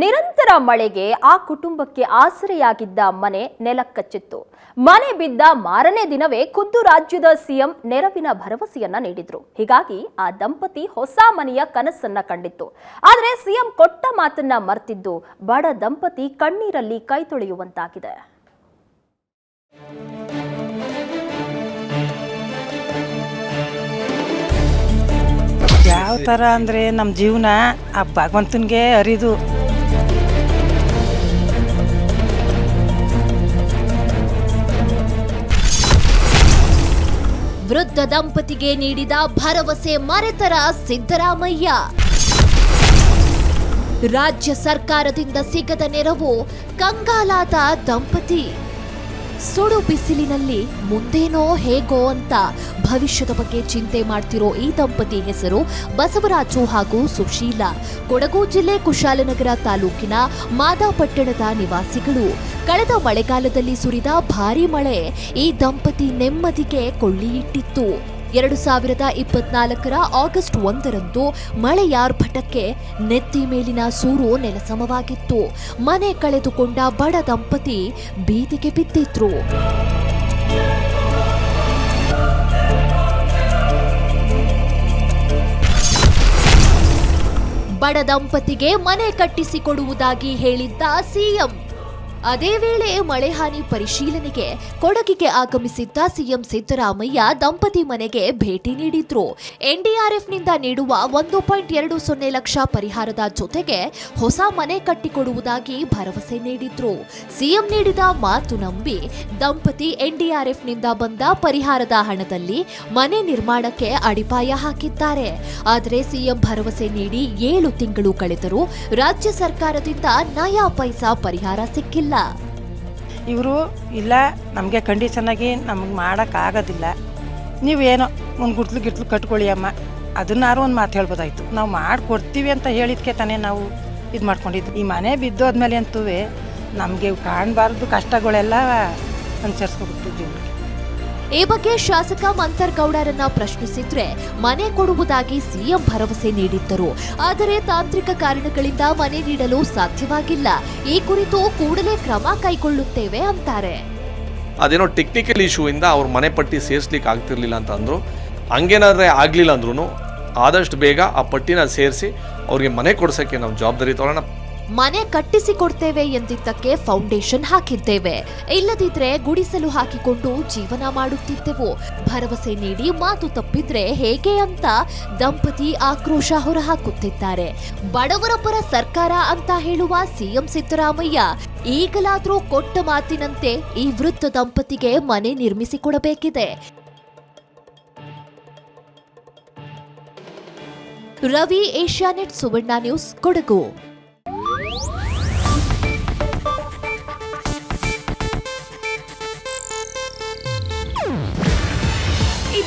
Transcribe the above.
ನಿರಂತರ ಮಳೆಗೆ ಆ ಕುಟುಂಬಕ್ಕೆ ಆಸರೆಯಾಗಿದ್ದ ಮನೆ ನೆಲಕ್ಕಚ್ಚಿತ್ತು. ಮನೆ ಬಿದ್ದ ಮಾರನೇ ದಿನವೇ ಖುದ್ದು ರಾಜ್ಯದ ಸಿಎಂ ನೆರವಿನ ಭರವಸೆಯನ್ನ ನೀಡಿದ್ರು. ಹೀಗಾಗಿ ಆ ದಂಪತಿ ಹೊಸ ಮನೆಯ ಕನಸನ್ನ ಕಂಡಿತ್ತು. ಆದರೆ ಸಿಎಂ ಕೊಟ್ಟ ಮಾತನ್ನ ಮರ್ತಿದ್ದು ಬಡ ದಂಪತಿ ಕಣ್ಣೀರಲ್ಲಿ ಕೈ ತೊಳೆಯುವಂತಾಗಿದೆ. ಯಾವ ಥರ ಅಂದರೆ ನಮ್ಮ ಜೀವನ ಆ ಭಗವಂತನಿಗೆ ಅರಿದು ವೃದ್ಧ ದಂಪತಿಗೆ ನೀಡಿದ ಭರವಸೆ ಮರೆತರ ಸಿದ್ದರಾಮಯ್ಯ. ರಾಜ್ಯ ಸರ್ಕಾರದಿಂದ ಸಿಗದ ನೆರವು ಕಂಗಾಲಾದ ದಂಪತಿ. ಸುಡು ಬಿಸಿಲಿನಲ್ಲಿ ಮುಂದೇನೋ ಹೇಗೋ ಅಂತ ಭವಿಷ್ಯದ ಬಗ್ಗೆ ಚಿಂತೆ ಮಾಡ್ತಿರೋ ಈ ದಂಪತಿ ಹೆಸರು ಬಸವರಾಜು ಹಾಗೂ ಸುಶೀಲ. ಕೊಡಗು ಜಿಲ್ಲೆ ಕುಶಾಲನಗರ ತಾಲೂಕಿನ ಮಾದಾಪಟ್ಟಣದ ನಿವಾಸಿಗಳು. ಕಳೆದ ಮಳೆಗಾಲದಲ್ಲಿ ಸುರಿದ ಭಾರೀ ಮಳೆ ಈ ದಂಪತಿ ನೆಮ್ಮದಿಗೆ ಕೊಳ್ಳಿಯಿಟ್ಟಿತ್ತು ಎರಡು ಸಾವಿರದ ಇಪ್ಪತ್ನಾಲ್ಕರ ಆಗಸ್ಟ್ ಒಂದರಂದು ಮಳೆಯಾರ್ಭಟಕ್ಕೆ ನೆತ್ತಿ ಮೇಲಿನ ಸೂರು ನೆಲಸಮವಾಗಿತ್ತು. ಮನೆ ಕಳೆದುಕೊಂಡ ಬಡ ದಂಪತಿ ಬೀದಿಗೆ ಬಿದ್ದಿದ್ರು. ಬಡ ದಂಪತಿಗೆ ಮನೆ ಕಟ್ಟಿಸಿಕೊಡುವುದಾಗಿ ಹೇಳಿದ್ದ ಸಿಎಂ. ಅದೇ ವೇಳೆ ಮಳೆ ಹಾನಿ ಪರಿಶೀಲನೆಗೆ ಕೊಡಗಿಗೆ ಆಗಮಿಸಿದ್ದ ಸಿಎಂ ಸಿದ್ದರಾಮಯ್ಯ ದಂಪತಿ ಮನೆಗೆ ಭೇಟಿ ನೀಡಿದ್ರು. ಎನ್ಡಿಆರ್ಎಫ್ನಿಂದ ನೀಡುವ ಒಂದು ಪಾಯಿಂಟ್ ಎರಡು ಸೊನ್ನೆ ಲಕ್ಷ ಪರಿಹಾರದ ಜೊತೆಗೆ ಹೊಸ ಮನೆ ಕಟ್ಟಿಕೊಡುವುದಾಗಿ ಭರವಸೆ ನೀಡಿದ್ರು. ಸಿಎಂ ನೀಡಿದ ಮಾತು ನಂಬಿ ದಂಪತಿ ಎನ್ಡಿಆರ್ಎಫ್ನಿಂದ ಬಂದ ಪರಿಹಾರದ ಹಣದಲ್ಲಿ ಮನೆ ನಿರ್ಮಾಣಕ್ಕೆ ಅಡಿಪಾಯ ಹಾಕಿದ್ದಾರೆ. ಆದರೆ ಸಿಎಂ ಭರವಸೆ ನೀಡಿ ಏಳು ತಿಂಗಳು ಕಳೆದರೂ ರಾಜ್ಯ ಸರ್ಕಾರದಿಂದ ನಯಾ ಪೈಸಾ ಪರಿಹಾರ ಸಿಕ್ಕಿಲ್ಲ. ಇವರು, ಇಲ್ಲ, ನಮಗೆ ಕಂಡೀಷನ್ನಾಗಿ ನಮಗೆ ಮಾಡೋಕ್ಕಾಗೋದಿಲ್ಲ ನೀವೇನೋ ಒಂದು ಗುಟ್ಲು ಗಿಟ್ಲು ಕಟ್ಕೊಳ್ಳಿ ಅಮ್ಮ. ಅದನ್ನಾರು ಒಂದು ಮಾತು ಹೇಳ್ಬೋದಾಯ್ತು. ನಾವು ಮಾಡಿಕೊಡ್ತೀವಿ ಅಂತ ಹೇಳಿದ್ಕೆ ತಾನೇ ನಾವು ಇದು ಮಾಡ್ಕೊಂಡಿದ್ದು. ಈ ಮನೆ ಬಿದ್ದೋದ್ಮೇಲೆ ಅಂತೂ ನಮಗೆ ಕಾಣಬಾರ್ದು ಕಷ್ಟಗಳೆಲ್ಲ ಅನುಸರಿಸ್ಕೊಬಿಟ್ಟು ಜೀವನಕ್ಕೆ. ಈ ಬಗ್ಗೆ ಶಾಸಕ ಮಂತರ್ಗೌಡರನ್ನ ಪ್ರಶ್ನಿಸಿದ್ರೆ ಮನೆ ಕೊಡುವುದಾಗಿ ಸಿಎಂ ಭರವಸೆ ನೀಡಿದ್ದರು. ಆದರೆ ತಾಂತ್ರಿಕ ಕಾರಣಗಳಿಂದ ಮನೆ ನೀಡಲು ಸಾಧ್ಯವಾಗಿಲ್ಲ. ಈ ಕುರಿತು ಕೂಡಲೇ ಕ್ರಮ ಕೈಗೊಳ್ಳುತ್ತೇವೆ ಅಂತಾರೆ. ಅದೇನೋ ಟೆಕ್ನಿಕಲ್ ಇಶ್ಯೂ ಇಂದ ಅವ್ರ ಮನೆ ಪಟ್ಟಿ ಸೇರಿಸ್ಲಿಕ್ಕೆ ಆಗ್ತಿರ್ಲಿಲ್ಲ ಅಂತ ಅಂದ್ರು ಹಂಗೇನಾದ್ರೆ ಆಗಲಿಲ್ಲ ಅಂದ್ರೂ ಆದಷ್ಟು ಬೇಗ ಆ ಪಟ್ಟಿನ ಸೇರಿಸಿ ಅವ್ರಿಗೆ ಮನೆ ಕೊಡ್ಸೋಕ್ಕೆ ನಾವು ಜವಾಬ್ದಾರಿ ತಗೊಳ್ಳೋಣ ಮನೆ ಕಟ್ಟಿಸಿಕೊಡ್ತೇವೆ ಎಂದಿದ್ದಕ್ಕೆ ಫೌಂಡೇಶನ್ ಹಾಕಿದ್ದೇವೆ. ಇಲ್ಲದಿದ್ರೆ ಗುಡಿಸಲು ಹಾಕಿಕೊಂಡು ಜೀವನ ಮಾಡುತ್ತಿದ್ದೆವು. ಭರವಸೆ ನೀಡಿ ಮಾತು ತಪ್ಪಿದ್ರೆ ಹೇಗೆ ಅಂತ ದಂಪತಿ ಆಕ್ರೋಶ ಹೊರಹಾಕುತ್ತಿದ್ದಾರೆ. ಬಡವರ ಪರ ಸರ್ಕಾರ ಅಂತ ಹೇಳುವ ಸಿಎಂ ಸಿದ್ದರಾಮಯ್ಯ, ಈಗಲಾದರೂ ಕೊಟ್ಟ ಮಾತಿನಂತೆ ಈ ವೃದ್ಧ ದಂಪತಿಗೆ ಮನೆ ನಿರ್ಮಿಸಿಕೊಡಬೇಕಿದೆ. ರವಿ ಏಷ್ಯಾನೆಟ್ ಸುವರ್ಣ ನ್ಯೂಸ್ ಕೊಡಗು.